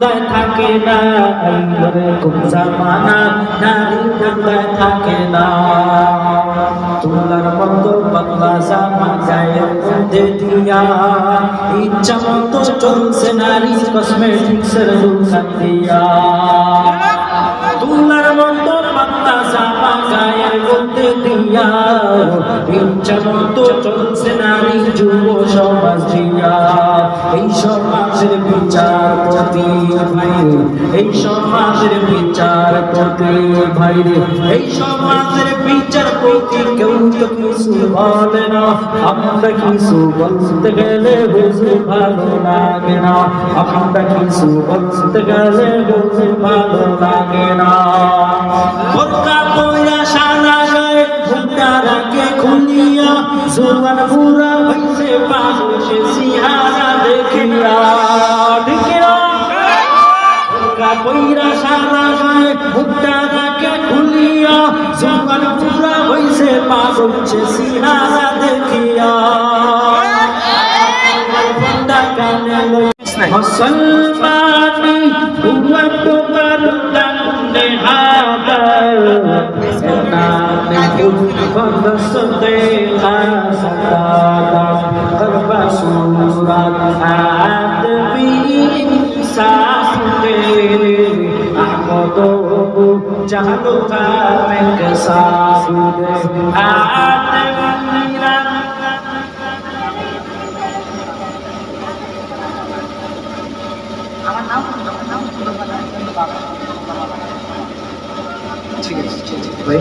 থাকে না এরকম জামানা নারী পর্দায় থাকে না। তোমার মতো পাতলা জামা গায়ের মধ্যে দিয়া ইচ্ছা মতো চলছে নারী কসমেটিক্সের দোকান দিয়া। তোমার মতো পাতলা জামা গায়ের মধ্যে দিয়া ইচ্ছা মতো চলছে নারী যুব সমাজ দিয়া। এই সমাজের বিচার প্রতি ভাই এই সমাজের বিচার প্রতি ভাই এই সমাজের বিচার প্রতি কেউ তো কিছু বলে না। আমরা কিছু বলতে গেলে বুঝে ভালো লাগে না। আমরা কিছু বলতে গেলে বুঝে ভালো লাগে না। বোরকা পয়রা সারা গায়ে, ভুট্টা রাখে খুলিয়া জোয়ান বুড়া মুসলমানি হুয়া তোমার দণ্ডে হাদার সেনানে খুদ সদে খাসদাদা করবা সুরাত আদমি সাফতে আহমদ জাহালো কামেক সাফুদে ঠিক আছে ঠিক আছে ভাই